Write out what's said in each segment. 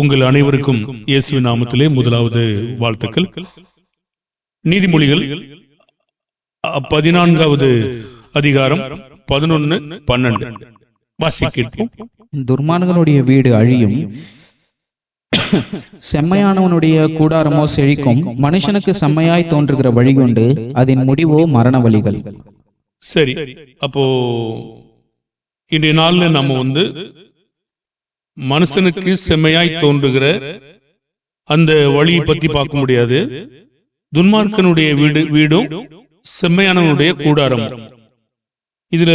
உங்கள் அனைவருக்கும் இயேசுவின் நாமத்திலே முதலாவது வாழ்த்துக்கள். நீதிமொழிகள் பதினான்காவது அதிகாரம் பதினொன்னு பன்னெண்டு. வாசி கேட்போம். துர்மார்கனுடைய வீடு அழியும். செம்மையானவனுடைய கூடாரமோ செழிக்கும். மனுஷனுக்கு செம்மையாய் தோன்றுகிற வழிகொண்டு அதன் முடிவோ மரண வழிகள். சரி அப்போ இன்றைய நாள்ல நம்ம வந்து மனுஷனுக்கு செம்மையாய் தோன்றுகிற அந்த வழியை பத்தி பார்க்க முடியாது. துன்மார்க்கனுடைய வீடு வீடும் செம்மையானவனுடைய கூடாரம். இதுல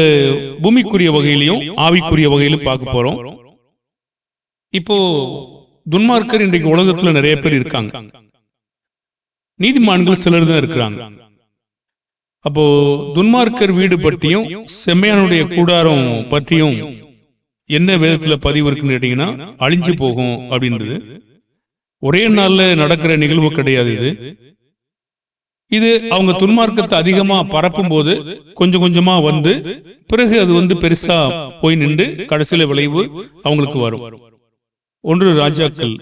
பூமிக்குரிய வகையிலையும் ஆவிக்குரிய வகையிலும் பார்க்க போறோம். இப்போ துன்மார்க்கர் இன்றைக்கு உலகத்துல நிறைய பேர் இருக்காங்க. நீதிமான்கள் சிலர் தான் இருக்கிறாங்க. அப்போ துன்மார்க்கர் வீடு பற்றியும் செம்மையானுடைய கூடாரம் பற்றியும் என்ன வேதத்துல பதிவு இருக்குன்னு கேட்டீங்கன்னா அழிஞ்சு போகும் அப்படின்றது. ஒரே நாள்ல நடக்கிற நிகழ்வு கிடையாது இது. இது அவங்க துன்மார்க்கத்தை அதிகமா பரப்பும் போது கொஞ்சம் கொஞ்சமா வந்து பிறகு அது வந்து பெருசா போய் நின்று கடைசியில விளைவு அவங்களுக்கு வரும். ஒன்று ராஜாக்கள்.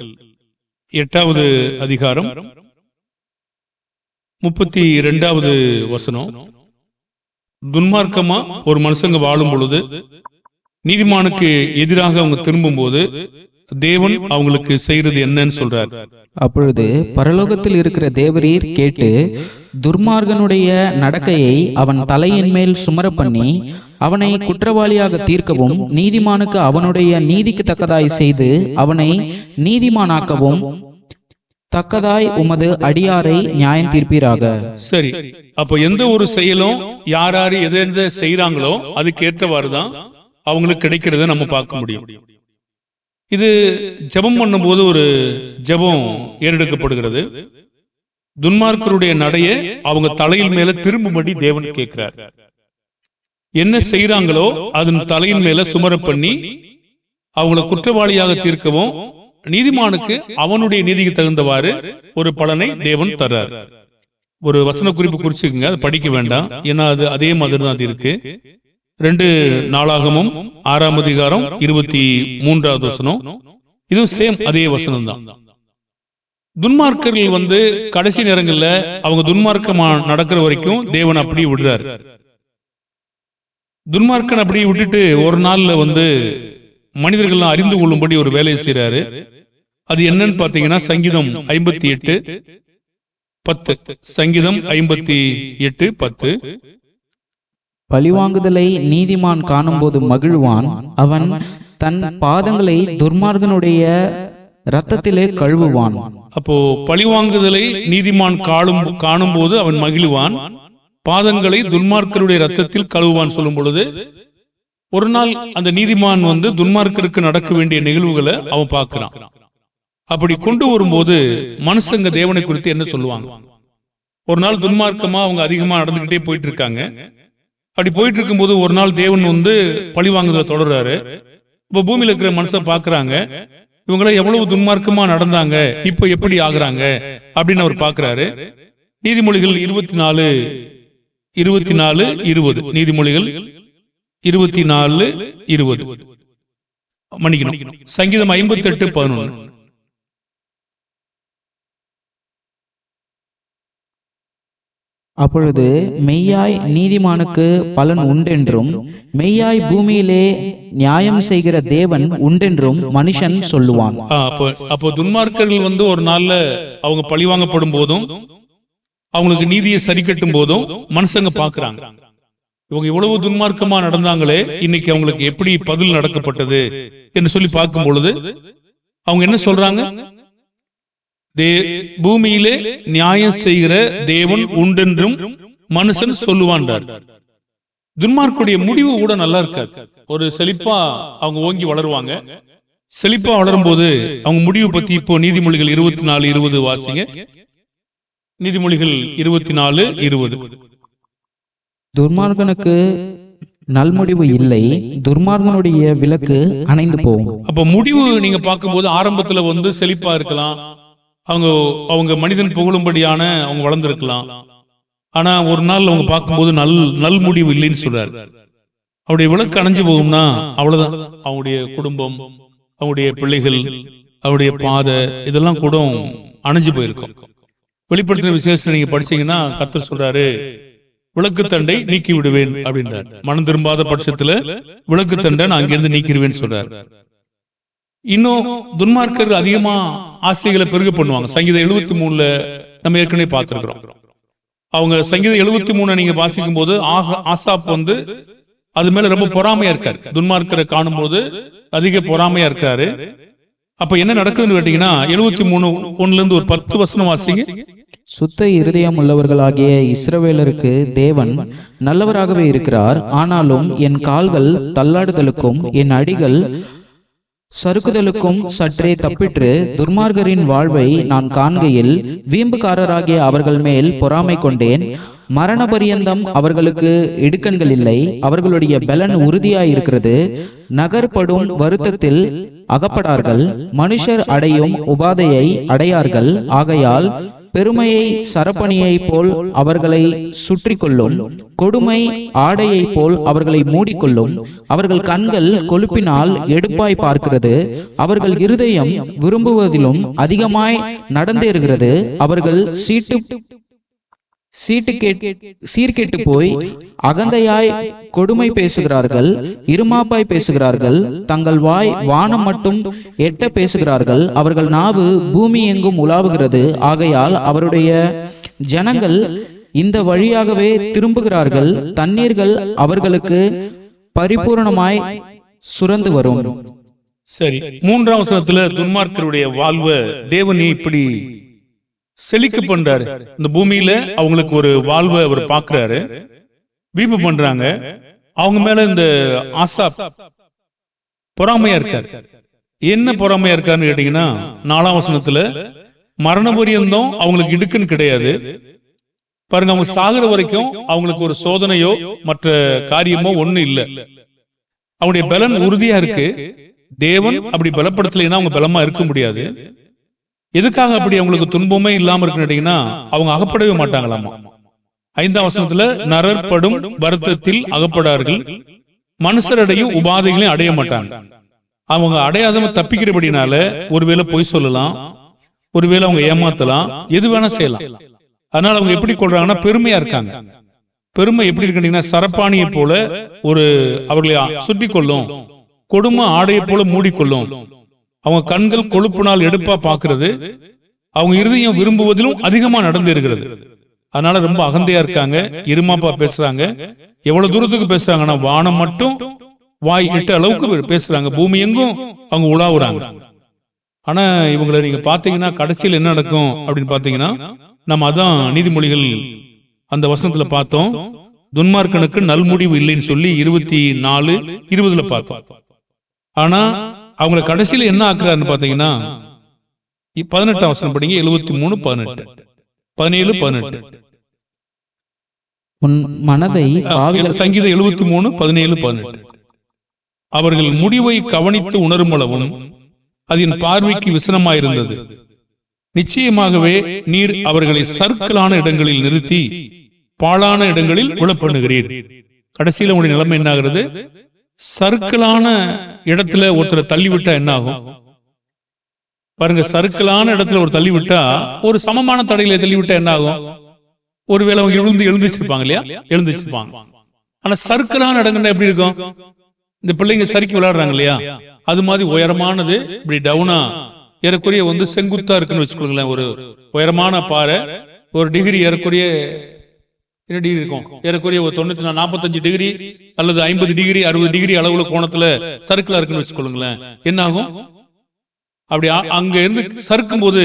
எட்டாவது அதிகாரம். முப்பத்தி இரண்டாவது வசனம். துன்மார்க்கமா ஒரு மனுஷங்க வாழும் பொழுது நீதிமானுக்கு எதிராக அவங்க திரும்பும் போது தேவன் அவங்களுக்கு செய்யறது என்னன்னு சொல்றார். அப்பொழுது பரலோகத்தில் இருக்கிற தேவரீர் கேட்டு துர்மார்கனுடைய நடக்கையை அவன் தலையின் மேல் சுமர பண்ணி அவனை குற்றவாளியாக தீர்க்கவும் நீதிமானுக்கு அவனுடைய நீதிக்கு தக்கதாய் செய்து அவனை நீதிமானாக்கவும் தக்கதாய் உமது அடியாரை நியாயம் தீர்ப்பீராக. சரி அப்ப எந்த ஒரு செயலும் யார் யாரு எதை எதை செய்யறாங்களோ அதுக்கு ஏற்றவாறு தான் அவங்களுக்கு கிடைக்கிறத நம்ம பார்க்க முடியும். இது ஜபம் பண்ணும்போது ஒரு ஜபம் ஏறெடுக்கப்படுகிறது. துன்மார்க்கருடைய நடைய அவங்க தலையில் மேல திரும்பும்படி தேவன் கேட்கிறார். என்ன செய்யறாங்களோ அதன் தலையின் மேல சுமர பண்ணி அவங்கள குற்றவாளியாக தீர்க்கவும் நீதிமானுக்கு அவனுடைய நீதிக்கு தகுந்தவாறு ஒரு பலனை தேவன் தர்றார். ஒரு வசன குறிப்பு குறிச்சுக்குங்க அதை படிக்க வேண்டாம். ஏன்னா அது அதே மாதிரி தான் அது இருக்கு. ரெண்டு நாளாகமும் ஆறாம் அதிகாரம் இருபத்தி மூன்றாவது வசனம். இதுவும் சேம் அதே வசனம் தான் துன்மார்க்கர்கள் வந்து கடைசி நேரங்கள்ல அவங்க துன்மார்க்கமா நடக்கிற வரைக்கும் தேவன் அப்படியே விடுறாரு. துன்மார்க்கன் அப்படியே விட்டுட்டு ஒரு நாள்ல வந்து மனிதர்கள்லாம் அறிந்து கொள்ளும்படி ஒரு வேலையை செய்யறாரு அது என்னன்னு பாத்தீங்கன்னா சங்கீதம் ஐம்பத்தி எட்டு பத்து. சங்கீதம் ஐம்பத்தி எட்டு பத்து. பழிவாங்குதலை நீதிமான் காணும்போது மகிழ்வான். அவன் தன் பாதங்களை துர்மார்கனுடைய இரத்தத்திலே கழுவுவான். அப்போ பழிவாங்குதலை நீதிமான் காணும் காணும் போது அவன் மகிழ்வான். பாதங்களை துன்மார்க்கருடைய ரத்தத்தில் கழுவுவான் சொல்லும் பொழுது ஒரு நாள் அந்த நீதிமான் வந்து துன்மார்க்கருக்கு நடக்க வேண்டிய நிகழ்வுகளை அவன் பார்க்கிறான். அப்படி கொண்டு வரும்போது மனுஷங்க தேவனை குறித்து என்ன சொல்லுவாங்க? ஒரு நாள் துன்மார்க்கமா அவங்க அதிகமா நடந்துகிட்டே போயிட்டு இருக்காங்க. அப்படி போயிட்டு இருக்கும்போது ஒரு நாள் தேவன் வந்து பழி வாங்குறத தொடர்றாரு. இப்ப பூமியில இருக்கிற மனசை பாக்குறாங்க. இவங்கள எவ்வளவு துன்மார்க்கமா நடந்தாங்க. இப்ப எப்படி ஆகுறாங்க? அப்படின்னு அவர் பாக்குறாரு. நீதிமொழிகள் இருபத்தி நாலு இருபத்தி நாலு இருபது. நீதிமொழிகள் இருபத்தி நாலு இருபது. மன்னிக்கணும். சங்கீதம் ஐம்பத்தி எட்டு பதினொன்று அப்பொழுது மெய்யாய் நீதிமானுக்கு பலன் உண்டென்றும் மெய்யாய் பூமியிலே நியாயம் செய்கிற தேவன் உண்டென்றும் மனுஷன் சொல்லுவான். அப்போ துன்மார்க்கர்கள் வந்து ஒரு நாள்ல அவங்க பழிவாங்கப்படும் போதும் அவங்களுக்கு நீதியை சரி கட்டும் போதும் மனுஷங்க பாக்குறாங்க இவங்க இவ்வளவு துன்மார்க்கமா நடந்தாங்களே இன்னைக்கு அவங்களுக்கு எப்படி பதில் நடக்கப்பட்டது என்று சொல்லி பார்க்கும் பொழுது அவங்க என்ன சொல்றாங்க? பூமியிலே நியாயம் செய்கிற தேவன் உண்டென்றும் மனுஷன் சொல்லுவான்றார். துன்மார்க்குடைய முடிவு கூட நல்லா இருக்காது. ஒரு செழிப்பா அவங்க ஓங்கி வளருவாங்க. செழிப்பா வளரும் போது அவங்க முடிவு பத்தி இப்போ நீதிமொழிகள் இருபத்தி நாலு இருபது வாசிங்க. நீதிமொழிகள் இருபத்தி நாலு இருபது துர்மார்கனுக்கு நல்முடிவு இல்லை. துர்மார்கனுடைய விளக்கு அணைந்து போகும். அப்ப முடிவு நீங்க பார்க்கும்போது ஆரம்பத்துல வந்து செழிப்பா இருக்கலாம். அவங்க அவங்க மனிதன் புகழும்படியான அவங்க வளர்ந்திருக்கலாம். ஆனா ஒரு நாள் அவங்க பார்க்கும்போது நல் நல் முடிவு இல்லைன்னு சொல்றாரு. அவருடைய விளக்கு அணைஞ்சு போகும்னா அவ்வளவுதான். அவங்களுடைய குடும்பம் அவங்களுடைய பிள்ளைகள் அவருடைய பாதை இதெல்லாம் கூட அணைஞ்சு போயிருக்கும். வெளிப்படுத்தின விசேஷம் நீங்க படிச்சீங்கன்னா கத்தர் சொல்றாரு விளக்கு தண்டை நீக்கி விடுவேன் அப்படின்றார். மனம் திரும்பாத பட்சத்துல விளக்கு தண்டை நான் அங்கிருந்து நீக்கிடுவேன்னு சொல்றாரு. இன்னும் துன்மார்க்கர் அதிகமா ஆசைகளை பெருக பண்ணுவாங்க. சங்கீதம் எழுபத்தி மூணுல நம்ம ஏற்கனவே பார்த்திருக்கிறோம். அவங்க சங்கீதம் எழுபத்தி மூணு நீங்க வாசிக்கும் போது ஆக- ஆசாப் வந்து அது மேல ரொம்ப பொறாமையா இருக்காரு. துன்மார்க்கரை காணும் போது அதிக பொறாமையா இருக்காரு. அப்ப என்ன நடக்குதுன்னு கேட்டீங்கன்னா எழுபத்தி மூணு ஒண்ணுல இருந்து ஒரு பத்து வசனம் வாசிங்க. சுத்த இருதயம் உள்ளவர்களாகிய இஸ்ரவேலருக்கு தேவன் நல்லவராகவே இருக்கிறார். ஆனாலும் என் கால்கள் தள்ளாடுதலுக்கும் என் அடிகள் சறுக்குதலுக்கும் சற்றே தப்பிற்று துர்மார்கரின் வாழ்வை நான் காண்கையில் வீம்புக்காரராகிய அவர்கள் மேல் பொறாமை கொண்டேன். மரண பரியந்தம் அவர்களுக்கு இடுக்கண்கள் இல்லை. அவர்களுடைய பலன் உறுதியாயிருக்கிறது. நகர்படும் வருத்தத்தில் அகப்படார்கள் மனுஷர் அடையும் உபாதையை அடையார்கள். ஆகையால் பெருமையை சரப்பணியைப் போல் அவர்களை சுற்றி கொள்ளும் கொடுமை ஆடையைப் போல் அவர்களை மூடிக்கொள்ளும். அவர்கள் கண்கள் கொழுப்பினால் எடுப்பாய் பார்க்கிறது. அவர்கள் இருதயம் விரும்புவதிலும் அதிகமாய் நடந்தேறுகிறது. அவர்கள் சீட்டு சீட்டு கேட் சீர்கெட்டு போய் அகந்தையாய் கொடுமை பேசுகிறார்கள் இருமாப்பாய் பேசுகிறார்கள் தங்கள் வாய் வானம் மட்டும் எட்ட பேசுகிறார்கள் அவர்கள் நாவு பூமி எங்கும் உலாவுகிறது ஆகையால் அவருடைய ஜனங்கள் இந்த வழியாகவே திரும்புகிறார்கள் தண்ணீர்கள் அவர்களுக்கு பரிபூரணமாய் சுரந்து வரும். சரி மூன்றாம் வசனத்துல துன்மார்க்கருடைய வாழ்வை தேவன் இப்படி செழிக்க பண்றாரு. இந்த பூமியில அவங்களுக்கு ஒரு வாழ்வை அவர் பாக்குறாரு. வீம்பு பண்றாங்க. அவங்க மேல இந்த ஆசா பொறாமையா இருக்காரு. என்ன பொறாமையா இருக்காருன்னு கேட்டீங்கன்னா நாலாம் வசனத்துல மரண பரியந்தம் அவங்களுக்கு இடுக்குன்னு கிடையாது. பாருங்க அவங்க சாகுற வரைக்கும் அவங்களுக்கு ஒரு சோதனையோ மற்ற காரியமோ ஒண்ணு இல்ல. அவங்களுடைய பலன் உறுதியா இருக்கு. தேவன் அப்படி பலப்படுத்தலைன்னா அவங்க பலமா இருக்க முடியாது. எதுக்காக அப்படி அவங்களுக்கு துன்பமே இல்லாம இருக்குன்னு கேட்டீங்கன்னா அவங்க அகப்படவே மாட்டாங்களாமா? ஐந்தாம் வசனத்துல நரற்படும் வருத்தத்தில் அகப்படார்கள் மனுஷரடையும் உபாதைகளையும் அடைய மாட்டாங்க. அவங்க அடையாதம தப்பிக்கிறபடினால ஒருவேளை பொய் சொல்லலாம் ஒருவேளை அவங்க ஏமாத்தலாம் எது வேணா செய்யலாம். அதனால அவங்க எப்படி கொள்றாங்கன்னா பெருமையா இருக்காங்க. பெருமை எப்படி இருக்குன்னா சரப்பாணியை போல ஒரு அவர்களை சுட்டி கொள்ளும் கொடுமை ஆடையை போல மூடிக்கொள்ளும். அவங்க கண்கள் கொழுப்பினால் எடுப்பா பாக்குறது அவங்க இருதயம் விரும்புவதிலும் அதிகமா நடந்து இருக்கிறது அதனால ரொம்ப அகந்தையா இருக்காங்க. இருமாப்பா பேசுறாங்க. எவ்வளவு தூரத்துக்கு பேசுறாங்கன்னா வானம் மட்டும் வாய் எட்டு அளவுக்கு பேசுறாங்க. பூமி எங்கும் அவங்க உலாவுறாங்க. ஆனா இவங்களை நீங்க பாத்தீங்கன்னா கடைசியில் என்ன நடக்கும் அப்படின்னு பாத்தீங்கன்னா நம்ம அதான் நீதிமொழிகள் அந்த வசனத்துல பார்த்தோம். துன்மார்க்கனுக்கு நல்முடிவு இல்லைன்னு சொல்லி இருபத்தி நாலு இருபதுல பார்த்தோம். ஆனா அவங்கள கடைசியில என்ன ஆக்குறாருன்னு பாத்தீங்கன்னா பதினெட்டாம் வசனம் படிங்க எழுபத்தி மூணு பதினெட்டு. பதினேழு பதினெட்டு. உன் மனதை சங்கீதம் எழுபத்தி மூணு பதினேழு பதினெட்டு. அவர்கள் முடிவை கவனித்து உணரும் அளவும் அதன் பார்வைக்கு விசனமாயிருந்தது. நிச்சயமாகவே நீர் அவர்களை சர்க்கலான இடங்களில் நிறுத்தி பாழான இடங்களில் உளப்பண்ணுகிறீர் கடைசியில உங்களுடைய நிலைமை என்ன ஆகுறது சர்க்கிளான இடத்துல ஒருத்தரை தள்ளி விட்டா என்ன ஆகும் பாருங்க சர்க்கிளான இடத்துல ஒரு தள்ளி விட்டா ஒரு சமமான தடையில தள்ளி விட்டா என்ன ஆகும் ஒருவேளை அவங்க எழுந்து எழுந்திருச்சிருப்பாங்க இல்லையா? எழுந்திருச்சிருப்பாங்க. ஆனா சர்க்கிளான இடங்கள்ல எப்படி இருக்கும்? இந்த பிள்ளைங்க சறுக்கி விளையாடுறாங்க இல்லையா? அது மாதிரி உயரமானது இப்படி டவுனா ஏறக்குறைய வந்து செங்குத்தா இருக்குன்னு வச்சுக்கோங்களேன் ஒரு உயரமான பாறை ஒரு டிகிரி ஏறக்குறைய என்ன டிகிரி இருக்கும்? ஏறக்குறைய ஒரு தொண்ணூத்தி நா- நாற்பத்தஞ்சு டிகிரி அல்லது ஐம்பது டிகிரி அறுபது டிகிரி அளவுல கோணத்துல சர்க்கிளா இருக்குன்னு வச்சுக்கொள்ளுங்களேன். என்ன ஆகும்? அப்படி அங்க இருந்து சறுக்கும் போது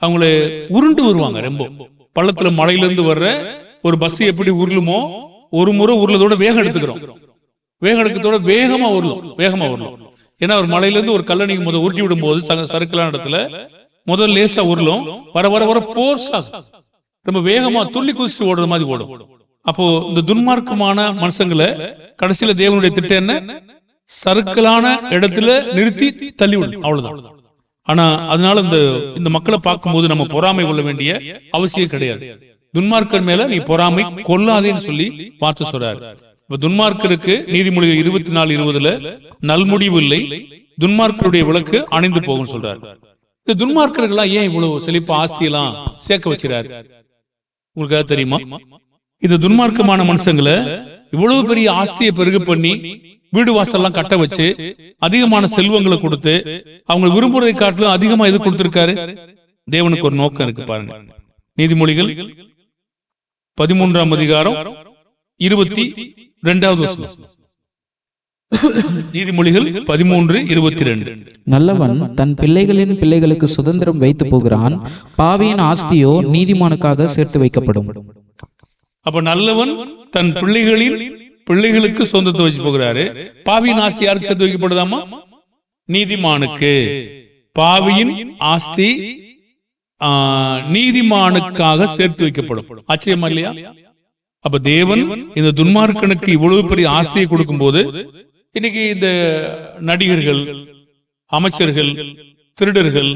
அவங்கள உருண்டு வருவாங்க ரொம்ப. பள்ளத்துல மலையில இருந்து வர்ற ஒரு பஸ் எப்படி உருளுமோ ஒரு முறை உருளதோட வேகம் எடுத்துக்கிறோம். வேகம் எடுக்கிறதோட வேகமா உருளும். வேகமா உருளும். ஏன்னா ஒரு மலையில இருந்து ஒரு கல்லை நீங்க முதல் உருட்டி விடும் போது சறுக்கலான இடத்துல முதல் லேசா உருளும். வர வர வர போர்ஸ் ஆகும். ரொம்ப வேகமா துள்ளி குதிச்சு ஓடுற மாதிரி ஓடும். அப்போ இந்த துன்மார்க்கமான மனுஷங்களை கடைசியில தேவனுடைய திட்டம் என்ன? சருக்கலான இடத்துல நிறுத்தி தள்ளி விடும் அவ்வளவுதான். ஆனா அதனால இந்த இந்த மக்களை பார்க்கும்போது நம்ம பொறாமை கொள்ள வேண்டிய அவசியம் கிடையாது. துன்மார்க்கர் மேல நீ பொறாமை கொள்ளாதேன்னு சொல்லி பார்த்து சொல்றாரு. இப்ப துன்மார்க்கருக்கு நீதிமொழிகள் இருபத்தி நாலு இருபதுல நல்முடிவு இல்லை துன்மார்க்கருடைய விளக்கு அணைந்து போகும் சொல்றாரு. இந்த துன்மார்க்கர்களா ஏன் இவ்வளவு செழிப்பு ஆசியெல்லாம் சேர்க்க வச்சிருக்காரு உங்களுக்கு தெரியுமா? இந்த துன்மார்க்கமான மனுஷங்களை இவ்வளவு பெரிய ஆஸ்தியை பெருகு பண்ணி வீடு வாசல்லாம் கட்ட வச்சு அதிகமான செல்வங்களை கொடுத்து அவங்க விரும்புறதை காட்டிலும் அதிகமா எது கொடுத்திருக்காரு? தேவனுக்கு ஒரு நோக்கம் இருக்கு பாருங்க. நீதிமொழிகள் பதிமூன்றாம் அதிகாரம் இருபத்தி ரெண்டாவது வசனம். நீதிமொழிகள் பதிமூன்று இருபத்தி ரெண்டு நல்லவன் தன் பிள்ளைகளின் பிள்ளைகளுக்கு சுதந்திரம் வைத்து போகிறான் பாவியின் ஆஸ்தியோ நீதிமானுக்காக சேர்த்து வைக்கப்படும். அப்ப நல்லவன் தன் பிள்ளைகளின் பிள்ளைகளுக்கு சொந்தத்தை வச்சு போகிறாரு. பாவியின் ஆஸ்தி யாருக்கு சேர்த்து வைக்கப்படுதாமா? நீதிமானுக்கு. பாவியின் ஆஸ்தி நீதிமானுக்காக சேர்த்து வைக்கப்படும். ஆச்சரியமா இல்லையா? அப்ப தேவன் இந்த துன்மார்க்கனுக்கு இவ்வளவு பெரிய ஆசையை கொடுக்கும்போது இன்னைக்கு இந்த நடிகர்கள் அமைச்சர்கள் திருடர்கள்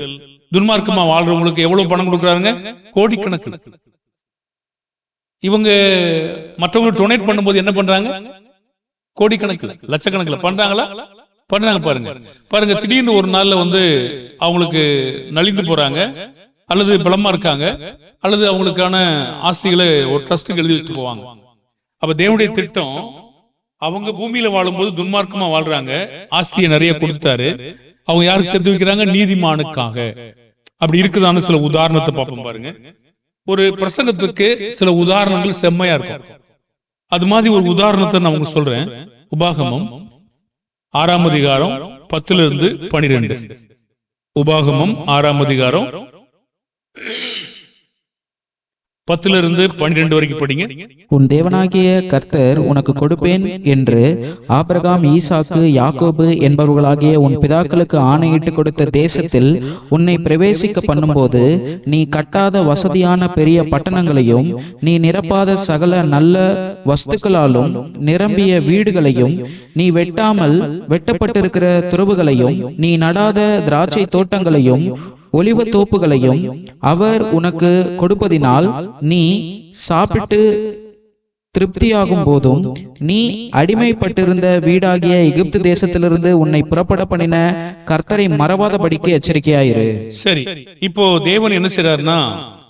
துன்மார்க்கமா வாழ்றவங்களுக்கு எவ்வளவு பணம் கொடுக்குறாங்க கோடிக்கணக்கு இவங்க மற்றவங்க டொனேட் பண்ணும்போது என்ன பண்றாங்க? கோடிக்கணக்கில் லட்சக்கணக்கில். பண்றாங்களா? பண்றாங்க பாருங்க. பாருங்க திடீர்னு ஒரு நாள்ல வந்து அவங்களுக்கு நலிந்து போறாங்க அல்லது பலமா இருக்காங்க அல்லது அவங்களுக்கான ஆஸ்திகளை ஒரு ட்ரஸ்ட்டுக்கு எழுதி வச்சுட்டு போவாங்க அப்ப தேவனுடைய திட்டம் அவங்க பூமியில வாழும்போது துன்மார்க்கமா வாழ்றாங்க. ஆஸ்தியை நிறைய கொடுத்தாரு அவங்க யாருக்கு சேர்த்து வைக்கிறாங்க? நீதிமானுக்காக. அப்படி இருக்குதான்னு சில உதாரணத்தை பார்ப்போம் பாருங்க. ஒரு பிரசங்கத்துக்கு சில உதாரணங்கள் செம்மையா இருக்கும். அது மாதிரி ஒரு உதாரணத்தை நான் உங்களுக்கு சொல்றேன். உபாகமம் ஆறாம் அதிகாரம் பத்துல இருந்து பனிரெண்டு. உபாகமம் ஆறாம் அதிகாரம் பத்துல இருந்து பன்னிரெண்டு வரைக்கும் படிங்க. உன் தேவனாகிய கர்த்தர் உனக்கு கொடுப்பேன் என்று ஆபிரகாம் ஈசாக்கு யாக்கோபு என்பவர்களாகிய உன் பிதாக்களுக்கு ஆணையிட்டு கொடுத்த தேசத்தில் உன்னை பிரவேசிக்க பண்ணும்போது நீ கட்டாத வசதியான பெரிய பட்டணங்களையும் நீ நிரப்பாத சகல நல்ல வஸ்துக்களாலும் நிரம்பிய வீடுகளையும் நீ வெட்டாமல் வெட்டப்பட்டிருக்கிற துறவுகளையும் நீ நடாத திராட்சை தோட்டங்களையும் ஒளிவ தோப்புகளையும் அவர் உனக்கு கொடுப்பதினால் நீ சாப்பிட்டு திருப்தியாகும் போதும் நீ அடிமைப்பட்டிருந்த வீடாகிய எகிப்து தேசத்திலிருந்து உன்னை புறப்பட பண்ணின கர்த்தரை மறவாதபடிக்கு எச்சரிக்கையாயிரு. சரி இப்போ தேவன் என்ன செய்றாருன்னா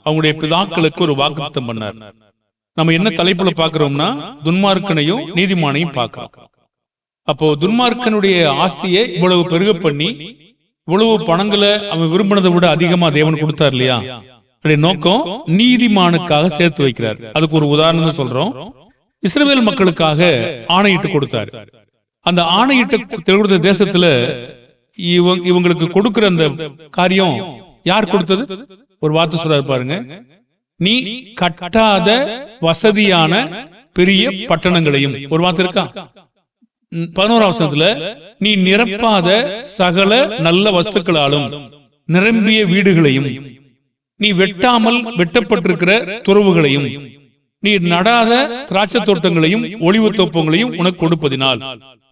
அவங்களுடைய பிதாக்களுக்கு ஒரு வாக்குத்தம் பண்ணார். நம்ம என்ன தலைப்புல பாக்குறோம்னா துன்மார்க்கனையும் நீதிமானையும் பார்க்கிறோம். அப்போ துன்மார்க்கனுடைய ஆஸ்தியை இவ்வளவு பெருக பண்ணி இவ்வளவு பணங்களை அவன் விரும்பினதை விட அதிகமா தேவன் கொடுத்தார் இல்லையா நோக்கம் நீதிமானுக்காக சேர்த்து வைக்கிறார். அதுக்கு ஒரு உதாரணம் சொல்றோம். இஸ்ரேல் மக்களுக்காக ஆணையிட்டு கொடுத்தார். அந்த ஆணையிட்டு கொடுத்த தேசத்துல இவங்க இவங்களுக்கு கொடுக்கிற அந்த காரியம் யார் கொடுத்தது? ஒரு வார்த்தை சொல்றாரு பாருங்க. நீ கட்டாத வசதியான பெரிய பட்டணங்களையும். ஒரு வார்த்தை இருக்கா? பதினோராம் வசனத்துல நீ நிரப்பாத சகல நல்ல வஸ்துக்களாலும் நிரம்பிய வீடுகளையும் நீ வெட்டாமல் வெட்டப்பட்டிருக்கிற துறவுகளையும் நீ நடாத திராட்சை தோட்டங்களையும் ஒளிவு தோப்பங்களையும் உனக்கு கொடுப்பதினால்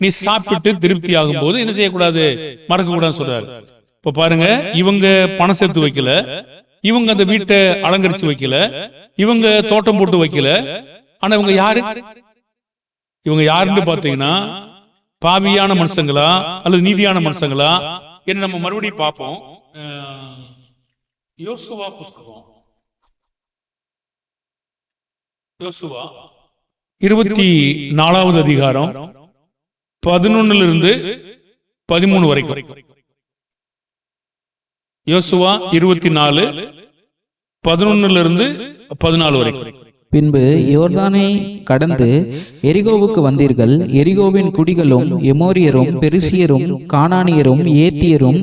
நீ சாப்பிட்டு திருப்தியாகும் போது என்ன செய்யக்கூடாது? மறக்க கூடாதுன்னு சொல்றாரு. இப்ப பாருங்க இவங்க பணம் சேர்த்து வைக்கல இவங்க அந்த வீட்டை அலங்கரிச்சு வைக்கல இவங்க தோட்டம் போட்டு வைக்கல. ஆனா இவங்க யாரு? இவங்க யாருன்னு பாத்தீங்கன்னா பாவியான மனுஷங்களா அல்லது நீதியான மனுஷங்களா? என்ன நம்ம மறுபடியும் பார்ப்போம். யோசுவா புஸ்தகம். யோசுவா இருபத்தி நாலாவது அதிகாரம் பதினொன்னுல இருந்து பதிமூணு வரைக்கும். யோசுவா இருபத்தி நாலு பதினொன்னுல இருந்து பதினாலு வரைக்கும். பின்பு யோர்தானை கடந்து எரிகோவுக்கு வந்தீர்கள். எரிகோவின் குடிகளும் எமோரியரும் பெரிசியரும் கானானியரும் ஏத்தியரும்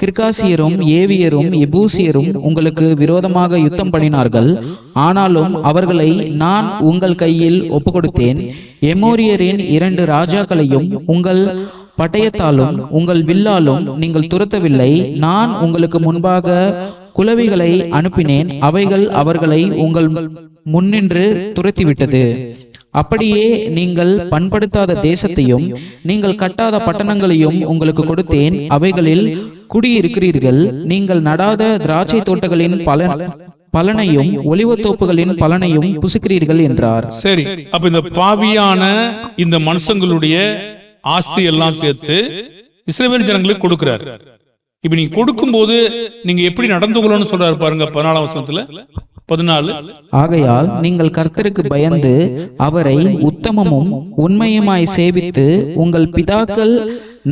கிர்காசியரும் ஏவியரும் எபூசியரும் உங்களுக்கு விரோதமாக யுத்தம் பண்ணினார்கள். ஆனாலும் அவர்களை நான் உங்கள் கையில் ஒப்புக்கொடுத்தேன். எமோரியரின் இரண்டு ராஜாக்களையும் உங்கள் பட்டயத்தாலும் உங்கள் வில்லாலும் நீங்கள் துரத்தவில்லை நான் உங்களுக்கு முன்பாக குலவிகளை அனுப்பினேன். அவைகள் அவர்களை உங்கள் முன்னின்று துரத்திவிட்டது. அப்படியே நீங்கள் பண்படுத்தாத தேசத்தையும் நீங்கள் கட்டாத பட்டணங்களையும் உங்களுக்கு கொடுத்தேன். அவைகளில் குடியிருக்கிறீர்கள். நீங்கள் நடாத திராட்சை தோட்டங்களின் பலன் பலனையும் ஒளிவத்தோப்புகளின் பலனையும் புசுக்கிறீர்கள் என்றார். சரி அப்ப இந்த பாவியான இந்த மனுஷங்களுடைய ஆஸ்தி எல்லாம் சேர்த்து இஸ்ரேல் ஜனங்களுக்கு கொடுக்கிறார். இப்ப நீங்க கொடுக்கும்போது நீங்க எப்படி நடந்து கொள்ளணும்னு சொல்றாரு பாருங்க பதினாலாம் வசனத்துல. பதினாலு. ஆகையால் நீங்கள் கர்த்தருக்கு பயந்து அவரை உத்தமமும் உண்மையுமாய் சேவித்து உங்கள் பிதாக்கள்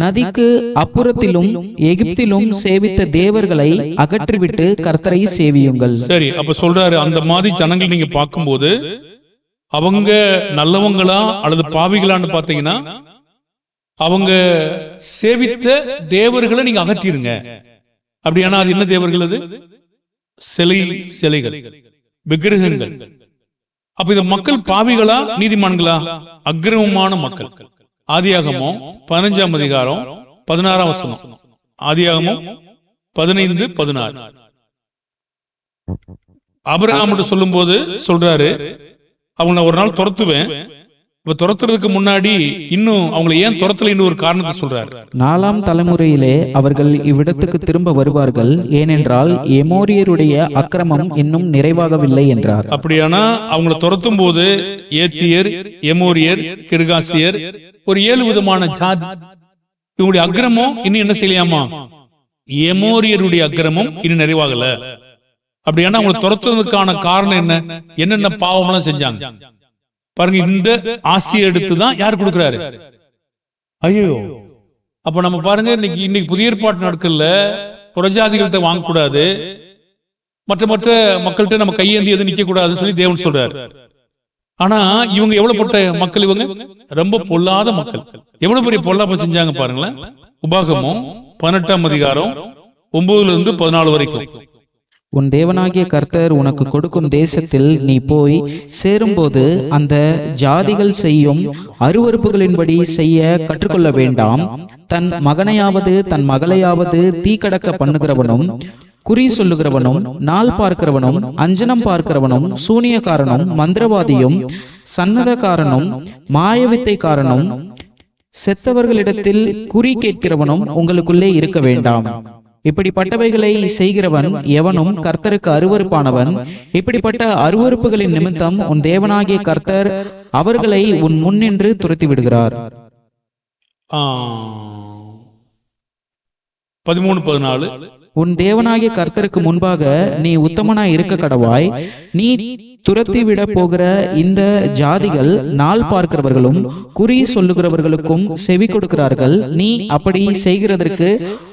நதிக்கு அப்புறத்திலும் எகிப்திலும் சேவித்த தேவர்களை அகற்றிவிட்டு கர்த்தரை சேவியுங்கள். சரி அப்ப சொல்றாரு அந்த மாதிரி ஜனங்கள் நீங்க பார்க்கும்போது அவங்க நல்லவங்களா அல்லது பாவிகளான்னு பாத்தீங்கன்னா அவங்க சேவித்த தேவர்களை நீங்க அகற்றிருங்க. அப்படியானா அது என்ன தேவர்கள் அது? சிலை சிலைகள் விக்கிரகங்கள். அப்ப இந்த மக்கள் பாவிகளா நீதிமான்களா? அக்கிரமமான மக்கள். ஆதியாகமோ பதினஞ்சாம் அதிகாரம் பதினாறாம் வசனம். ஆதியாகமோ பதினைந்து பதினாறு. அபிரகாம் சொல்லும் போது சொல்றாரு அவங்கள ஒரு நாள் துரத்துவேன் இப்ப துரத்துறதுக்கு முன்னாடி இன்னும் அவங்களை ஏன் துரத்தலைன்னு ஒரு காரணத்தை சொல்றாரு. நாலாம் தலைமுறையிலே அவர்கள் இவ்விடத்துக்கு திரும்ப வருவார்கள். ஏனென்றால் எமோரியருடைய அக்கிரமம் இன்னும் நிறைவாகவில்லை என்றார். அப்படியானா அவங்கள துரத்தும் போது ஏத்தியர் எமோரியர் கிர்காசியர் ஒரு ஏழு விதமான ஜாதி. இவங்களுடைய அக்கிரமம் இன்னும் என்ன செய்யலாமா எமோரியருடைய அக்கிரமம் இன்னும் நிறைவாகல. அப்படியானா அவங்களை துரத்துறதுக்கான காரணம் என்ன? என்னென்ன பாவம்லாம் செஞ்சாங்க? பாருங்க இந்த ஆசியை எடுத்து தான் யார் கொடுக்கிறாரு? ஐயோ. அப்ப நம்ம பாருங்க இன்னைக்கு இன்னைக்கு புதிய ஏற்பாட்டு நாட்கள்ல புறஜாதிகள்கிட்ட வாங்கக்கூடாது. மற்ற மற்ற மக்கள்கிட்ட நம்ம கையேந்தி எதுவும் நிக்க கூடாதுன்னு சொல்லி தேவன் சொல்றாரு. ஆனா இவங்க எவ்வளவு பட்ட மக்கள் இவங்க? ரொம்ப பொல்லாத மக்கள். எவ்வளவு பெரிய பொல்லாப்ப செஞ்சாங்க பாருங்களேன்? உபாகமும் பதினெட்டாம் அதிகாரம் ஒன்பதுல இருந்து பதினாலு வரைக்கும். உன் தேவனாகிய கர்த்தர் உனக்கு கொடுக்கும் தேசத்தில் நீ போய் சேரும்போது அந்த ஜாதிகள் செய்யும் அருவருப்புகளின்படி செய்ய கற்றுக்கொள்ள வேண்டாம். தன் மகனையாவது தன் மகளையாவது தீக்கடக்க பண்ணுகிறவனும் குறி சொல்லுகிறவனும் நாள் பார்க்கிறவனும் அஞ்சனம் பார்க்கிறவனும் சூனியக்காரனும் மந்திரவாதியும் சன்னதக்காரனும் மாயவித்தைக்காரனும் செத்தவர்களிடத்தில் குறி கேட்கிறவனும் உங்களுக்குள்ளே இருக்க வேண்டாம். இப்படிப்பட்டவைகளை செய்கிறவன் எவனும் கர்த்தருக்கு அருவருப்பானவன். இப்படிப்பட்ட அருவருப்புகளின் நிமித்தம் உன் தேவனாகிய கர்த்தர் அவர்களை உன் முன்னின்று துரத்தி விடுகிறார் ஆ, பதிமூணு பதினாலு. உன் தேவனாகிய கர்த்தருக்கு முன்பாக நீ உத்தமனாய் இருக்க கடவாய். நீ துரத்தி விட போகிற இந்த ஜாதிகள் நாள் பார்க்கிறவர்களும் குறி சொல்லுகிறவர்களுக்கும் செவி கொடுக்கிறார்கள். நீ அப்படி செய்கிறதற்கு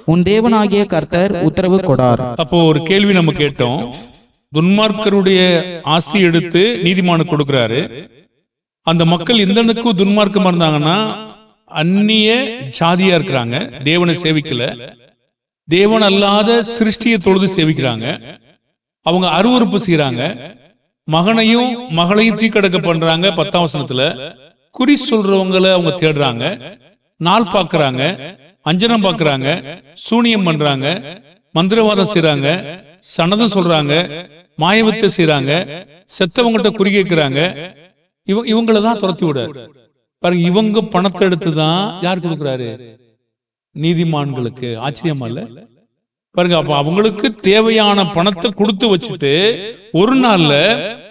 உன் தேவனாகிய கர்த்தர் உத்தரவு கொடார். அப்போ ஒரு கேள்வி நம்ம கேட்டோம். துன்மார்க்கருடைய ஆசி எடுத்து நீதிமானு கொடுக்கிறாரு. அந்த மக்கள் எந்த துன்மார்க்கமா இருந்தாங்கன்னா அந்நிய ஜாதியா இருக்கிறாங்க. தேவனை சேவிக்கல. தேவன் அல்லாத சிருஷ்டியை தொழுது சேவிக்கிறாங்க. அவங்க அருவருப்பு செய்யறாங்க மகனையும் மகளையும் தீக்கடக்க பண்றாங்க பத்தாம் வசனத்துல. குறி சொல்றவங்களை அவங்க தேடுறாங்க. நாள் பாக்குறாங்க அஞ்சனம் பாக்குறாங்க சூனியம் பண்றாங்க. மந்திரவாதம் செய்யறாங்க சனதம் சொல்றாங்க. மாயவத்தை செய்யறாங்க செத்தவங்கள்ட்ட குறி கேட்கிறாங்க. இவ இவங்களதான் துரத்தி விட. பாருங்க இவங்க பணத்தை எடுத்து தான் யார் கொடுக்குறாரு? நீதிமான்களுக்கு ஆச்சரியமா இல்ல? பாருங்க அப்ப அவங்களுக்கு தேவையான பணத்தை கொடுத்து வச்சுட்டு ஒரு நாள்ல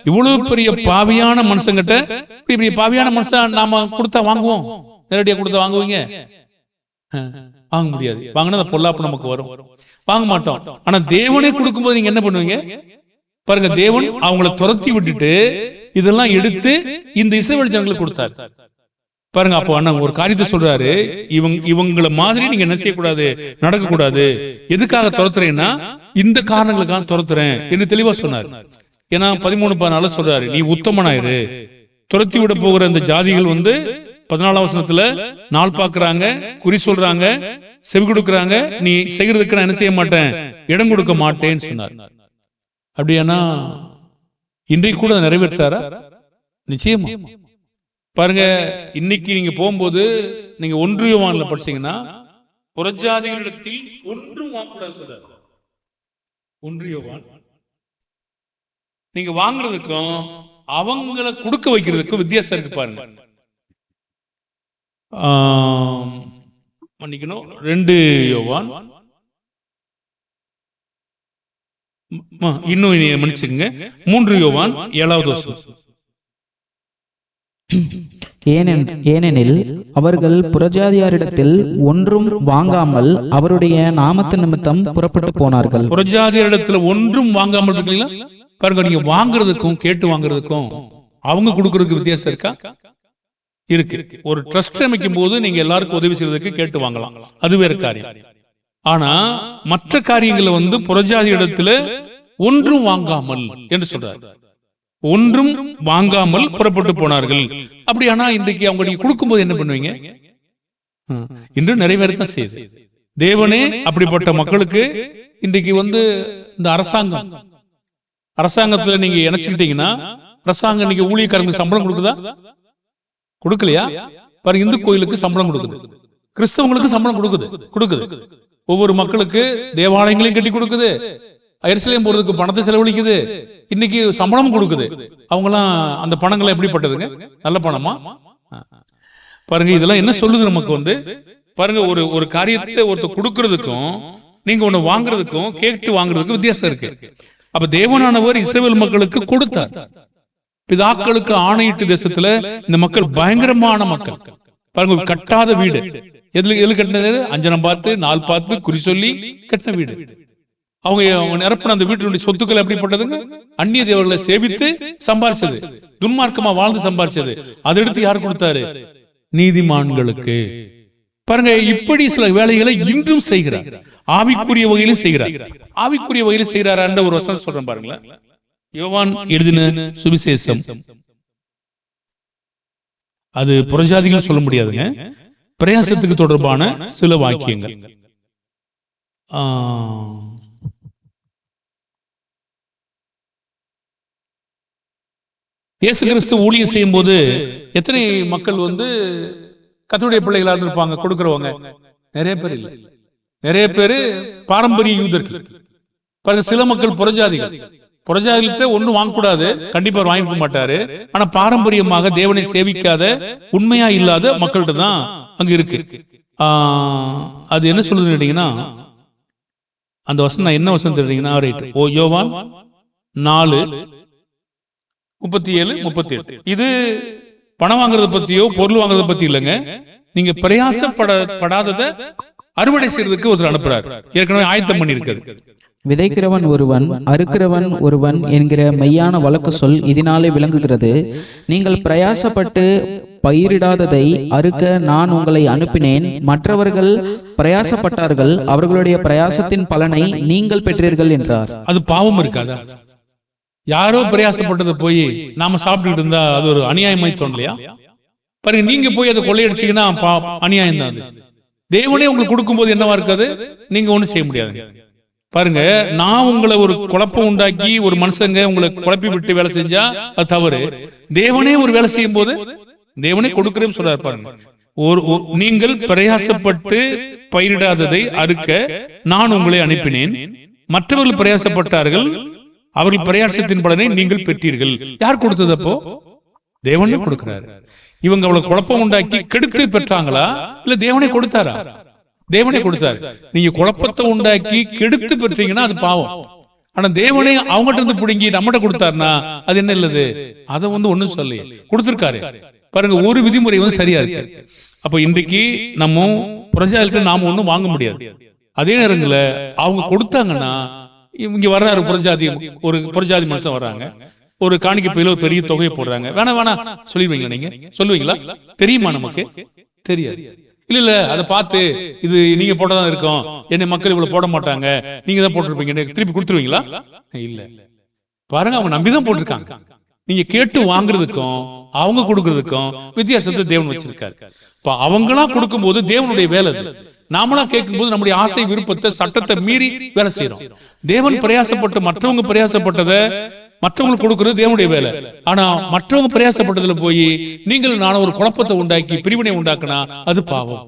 இவ்வளவு பெரிய பாவியான மனுஷங்கிட்ட இப்படி பெரிய பாவியான மனுஷன் நாம கொடுத்தா வாங்குவோம்? நேரடியா கொடுத்தா வாங்குவீங்க? வாங்க முடியாது. வாங்கினா அந்த பொல்லாப்பு நமக்கு வரும். வாங்க மாட்டோம். ஆனா தேவனே கொடுக்கும்போது நீங்க என்ன பண்ணுவீங்க? பாருங்க தேவன் அவங்கள துரத்தி விட்டுட்டு இதெல்லாம் எடுத்து இந்த இஸ்ரவேல் ஜனங்களுக்கு கொடுத்தாரு. பாருங்க அப்போ அண்ணா ஒரு காரியத்தை சொல்றாரு. இவங்க இவங்கள மாதிரி நீங்க என்ன செய்யக்கூடாது நடக்க கூடாது? எதுக்காக துரத்துறேன்னா இந்த காரணங்களுக்காக துரத்துறேன் என்று தெளிவா சொன்னார். ஏன்னா பதிமூணு பதினால சொல்றாரு நீ உத்தமனாயிரு. துரத்தி விட போகிற இந்த ஜாதிகள் வந்து பதினாலாம் வசனத்துல நாள் பாக்குறாங்க குறி சொல்றாங்க செவி கொடுக்கறாங்க நீ செய்யறதுக்கு நான் என்ன செய்ய மாட்டேன்? இடம் கொடுக்க மாட்டேன்னு சொன்னார். அப்படியானா இன்றைக்கு கூட நிறைவேற்றாரா? நிச்சயமா. பாருங்க இன்னைக்கு நீங்க போகும்போது நீங்க ஒன்றியவான்ல படிச்சீங்கன்னா புறஜாதிகளிடத்தில் ஒன்றும் வாங்கக்கூடாது சொல்றாரு ஒன்றியவான் நீங்க வாங்குறதுக்கும் அவங்கள கொடுக்க வைக்கிறதுக்கும் வித்தியாசம் இருக்கு பாருங்க. மன்னிக்கணும் ரெண்டு யோவான். இன்னும் இனி மன்னிச்சுங்க மூன்று யோவான் ஏழாவது வருஷம் ஏனெனில் அவர்கள் புறஜாதியாரிடத்தில் ஒன்றும் வாங்காமல் அவருடைய நாமத்து நிமித்தம் புறப்பட்டு போனார்கள். புறஜாதியரிடத்துல ஒன்றும் வாங்காமல் இருக்கீங்களா? பாருங்க நீங்க வாங்குறதுக்கும் கேட்டு வாங்குறதுக்கும் அவங்க கொடுக்கறதுக்கு வித்தியாசம் இருக்கா? இருக்கு. ஒரு ட்ரஸ்ட் அமைக்கும் போது நீங்க எல்லாருக்கும் உதவி செய்வதற்கு கேட்டு வாங்கலாம். அது வேற காரியம். ஆனா மற்ற காரியங்களை வந்து புறஜாதி இடத்துல ஒன்றும் வாங்காமல் என்று சொல்றாரு. ஒன்றும் வாங்காமல் புறப்பட்டு போனார்கள். அப்படியானா இன்றைக்கு அவங்க நீங்க கொடுக்கும்போது என்ன பண்ணுவீங்க? இன்று நிறைவேறத்தான் செய்யுது. தேவனே அப்படிப்பட்ட மக்களுக்கு இன்றைக்கு வந்து இந்த அரசாங்கம். அரசாங்கத்துல நீங்க இணைச்சுக்கிட்டீங்கன்னா அரசாங்கம் நீங்க ஊழியக்காரங்களுக்கு சம்பளம் கொடுக்குதா? கொடுக்கலையா? பாருங்க இந்து கோயிலுக்கு சம்பளம் கொடுக்குது. கிறிஸ்தவங்களுக்கு சம்பளம் கொடுக்குது. கொடுக்குது. ஒவ்வொரு மக்களுக்கு தேவாலயங்களையும் கட்டி கொடுக்குது. எருசலேம் போறதுக்கு பணத்தை செலவழிக்குது. இன்னைக்கு சம்பளம் கொடுக்குது. அவங்கலாம் அந்த பணங்கள் எப்படிப்பட்டதுங்க நல்ல பணமா? பாருங்க இதெல்லாம் என்ன சொல்லுது நமக்கு வந்து? பாருங்க ஒரு ஒரு காரியத்தை ஒருத்தர் கொடுக்கறதுக்கும் நீங்க ஒண்ணு வாங்குறதுக்கும் கேட்டு வாங்குறதுக்கும் வித்தியாசம் இருக்கு. அப்ப தேவனானவர் இஸ்ரவேல் மக்களுக்கு கொடுத்தார். பிதாக்களுக்கு ஆணையிட்டு தேசத்துல இந்த மக்கள் பயங்கரமான மக்கள். பாருங்க கட்டாத வீடு. எதுல எதுல கட்டினது? அஞ்சனம் பார்த்து நாள் பார்த்து குறி சொல்லி கட்டின வீடு. அவங்க அவங்க நிரப்பின அந்த வீட்டினுடைய சொத்துக்கள் எப்படிப்பட்டதுங்க அந்நிய தேவர்களை சேவித்து சம்பாரிச்சது. துன்மார்க்கமா வாழ்ந்து சம்பாரிச்சது. அதை எடுத்து யார் கொடுத்தாரு? நீதிமான்களுக்கு. பாருங்க இப்படி சில வேலைகளை இன்றும் செய்கிறார். ஆவிக்குரிய வகையிலும் செய்கிறார். ஆவிக்குரிய வகையில செய்கிறாரான்ற ஒரு வசனம் சொல்றேன் பாருங்களேன். யோவான் எழுதின சுவிசேஷம். அது புறஜாதிகள் சொல்ல முடியாதுங்க. பிரயாசத்துக்கு தொடர்பான சில வாக்கியங்கள். ஆஹ் இயேசு கிறிஸ்து ஊழியம் செய்யும் போது எத்தனை மக்கள் வந்து கத்தருடைய பிள்ளைகளா இருப்பாங்க கொடுக்கிறவங்க. நிறைய பேர் இல்லை. நிறைய பேரு பாரம்பரிய யூதர்கள். பாருங்க சில மக்கள் புறஜாதிகள் புறஜாதிகிட்ட ஒண்ணும் வாங்கக்கூடாது. கண்டிப்பா வாங்கிக்க மாட்டாரு. ஆனா பாரம்பரியமாக தேவனை சேவிக்காத உண்மையா இல்லாத மக்கள்கிட்ட தான் அங்க இருக்கு. ஆஹ் அது என்ன சொல்லுதுன்னு கேட்டீங்கன்னா அந்த வசனம் நான் என்ன வசனம் தெரியுங்கன்னா ஓ யோவான் நாலு முப்பத்தி ஏழு முப்பத்தி எட்டு. இது பணம் வாங்குறத பத்தியோ பொருள் வாங்குறத பத்தி இல்லைங்க. நீங்க பிரயாசப்பட படாதத அறுவடை செய்யறதுக்கு ஒருத்தர் அனுப்புறாரு. ஏற்கனவே ஆயத்தம் பண்ணி இருக்குது விதைக்கிறவன் ஒருவன் அறுக்கிறவன் ஒருவன் என்கிற மெய்யான வழக்கு சொல் இதனாலே விளங்குகிறது. நீங்கள் பிரயாசப்பட்டு பயிரிடாததை அறுக்க நான் உங்களை அனுப்பினேன். மற்றவர்கள் பிரயாசப்பட்டார்கள். அவர்களுடைய பிரயாசத்தின் பலனை நீங்கள் பெற்றீர்கள் என்றார். அது பாவம் இருக்காதா? யாரோ பிரயாசப்பட்டதை போய் நாம சாப்பிட்டுட்டு இருந்தா அது ஒரு அநியாயமாய் தோணலையா? பாருங்க நீங்க போய் அதை கொள்ளையடிச்சீங்கன்னா அநியாயம் தான் அது. தேவனே உங்களுக்கு கொடுக்கும்போது என்னவா இருக்காது? நீங்க ஒண்ணும் செய்ய முடியாது பாருங்க நான் உங்களை ஒரு குழப்பம் உண்டாக்கி ஒரு மனுஷங்க உங்களை குழப்பி விட்டு வேலை செஞ்சா அது தவறு. தேவனே ஒரு வேலை செய்யும் போது தேவனே கொடுக்கிறேன்னு சொல்றாரு பாருங்க. ஒரு- நீங்கள் பிரயாசப்பட்டு பயிரிடாததை அறுக்க நான் உங்களை அனுப்பினேன். மற்றவர்கள் பிரயாசப்பட்டார்கள். அவர்கள் பிரயாசத்தின் பலனை நீங்கள் பெற்றீர்கள். யார் கொடுத்தது அப்போ? தேவனே கொடுக்கிறாரு. இவங்க அவ்வளவு குழப்பம் உண்டாக்கி கெடுத்து பெற்றாங்களா? இல்ல தேவனே கொடுத்தாரா? தேவனே கொடுத்தாரு. நீங்க குழப்பத்தை உண்டாக்கி கெடுத்து பெற்றீங்கன்னா அது பாவம். ஆனா தேவனே அவங்ககிட்ட இருந்து பிடுங்கி நம்மகிட்ட கொடுத்தாருன்னா அது என்ன இல்லது? அதை வந்து ஒண்ணும் சொல்லி கொடுத்திருக்காரு. பாருங்க ஒரு விதிமுறை வந்து சரியா இருக்கு. அப்ப இன்றைக்கு நம்ம பிரஜாக்கிட்ட நாம ஒண்ணும் வாங்க முடியாது. அதே நேரங்கள்ல அவங்க கொடுத்தாங்கன்னா இங்க வர்றாரு புறஜாதி ஒரு புறஜாதி மனுஷன் வர்றாங்க. ஒரு காணிக்க பையில ஒரு பெரிய தொகையை போடுறாங்க. வேணா வேணா. சொல்லிடுவீங்களா நீங்க? சொல்லுவீங்களா? தெரியுமா நமக்கு? தெரியாது. இல்ல இல்ல. அதை பார்த்து இது நீங்க போட்டதான் இருக்கும். என்னை மக்கள் இவ்வளவு போட மாட்டாங்க. நீங்க தான் போட்டிருப்பீங்க. திருப்பி கொடுத்துருவீங்களா? இல்ல. பாருங்க அவங்க நம்பிதான் போட்டிருக்காங்க நீங்க கேட்டு வாங்குறதுக்கும் அவங்க கொடுக்கறதுக்கும் வித்தியாசத்தை தேவன் வச்சிருக்காரு. இப்ப அவங்களா கொடுக்கும்போது தேவனுடைய வேலை நாமளா கேட்கும்போது நம்முடைய ஆசை விருப்பத்தை சட்டத்தை மீறி வேலை செய்யறோம் தேவன் பிரயாசப்பட்டு மற்றவங்க பிரயாசப்பட்டதை மற்றவங்களுக்கு கொடுக்கிறது தேவனுடைய வேலை. ஆனா மற்றவங்க பிரயாசப்பட்டதுல போய் நீங்கள் நானும் ஒரு குழப்பத்தை உண்டாக்கி பிரிவினை உண்டாக்குனா அது பாவம்.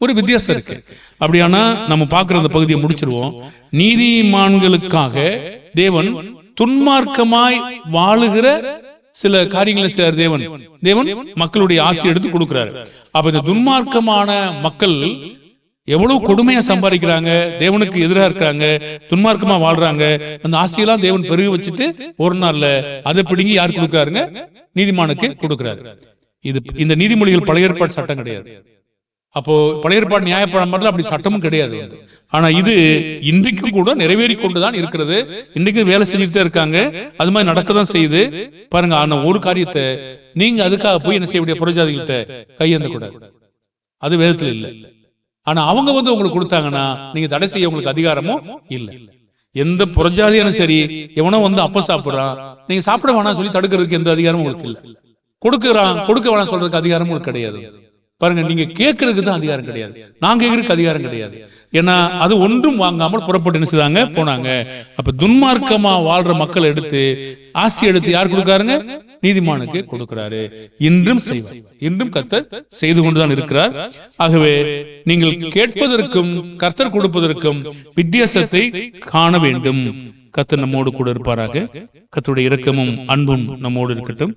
ஒரு வித்தியாசம் இருக்கு. அப்படியானா நம்ம பார்க்கிற அந்த பகுதியை முடிச்சிருவோம். நீதிமான்களுக்காக தேவன் துன்மார்க்கமாய் வாழுகிற சில காரியங்களை செய்யற தேவன். தேவன். மக்களுடைய ஆசை எடுத்து கொடுக்கிறாரு. அப்ப இந்த துன்மார்க்கமான மக்கள் எவ்வளவு கொடுமையா சம்பாதிக்கிறாங்க தேவனுக்கு எதிரா இருக்காங்க துன்மார்க்கமா வாழ்றாங்க. அந்த ஆசையெல்லாம் தேவன் பெருக வச்சுட்டு ஒரு நாள்ல அதை பிடுங்கி யார் கொடுக்குறாருங்க? நீதிமானுக்கு கொடுக்கிறாரு. இது இந்த நீதிமொழிகள் பழைய ஏற்பாடு சட்டம் கிடையாது. அப்போ பழைய ஏற்பாடு நியாயப்பழம் அப்படி சட்டமும் கிடையாது. ஆனா இது இன்றைக்கும் கூட நிறைவேறி கொண்டுதான் இருக்கிறது. இன்றைக்கும் வேலை செஞ்சுட்டு இருக்காங்க. அது மாதிரி நடக்கதான் செய்யுது. பாருங்க ஆனா ஒரு காரியத்தை நீங்க அதுக்காக போய் என்ன செய்ய முடியாது புறஜாதிகள்கிட்ட கையேந்த கூடாது. அது வேதத்துல இல்ல. ஆனா அவங்க வந்து உங்களுக்கு கொடுத்தாங்கன்னா நீங்க தடை செய்ய உங்களுக்கு அதிகாரமும் இல்ல. எந்த புறஜாதியானும் சரி எவனோ வந்து அப்ப சாப்பிடுறான் நீங்க சாப்பிட வேணாம் சொல்லி தடுக்கிறதுக்கு எந்த அதிகாரமும் உங்களுக்கு இல்லை. கொடுக்கறான் கொடுக்க வேணாம் சொல்றதுக்கு அதிகாரமும் உங்களுக்கு கிடையாது. பாருங்க நீங்க கேட்கறதுக்கு தான் அதிகாரம் கிடையாது. நான் கேட்கறதுக்கு அதிகாரம் கிடையாது. ஏன்னா அது ஒன்றும் வாங்காமல் புறப்பட்டு என்ன செய்தாங்க? போனாங்க. அப்ப துன்மார்க்கமா வாழ்ற மக்கள் எடுத்து ஆசி எடுத்து யார் கொடுக்காருங்க நீதிமானுக்கு கொடுக்கிறாரு. இன்றும் செய்வார். இன்றும் கர்த்தர் செய்து கொண்டுதான் இருக்கிறார். ஆகவே நீங்கள் கேட்பதற்கும் கர்த்தர் கொடுப்பதற்கும் வித்தியாசத்தை காண வேண்டும். கர்த்தர் நம்மோடு கூட இருப்பாராக. கர்த்தருடைய இரக்கமும் அன்பும் நம்மோடு இருக்கட்டும்.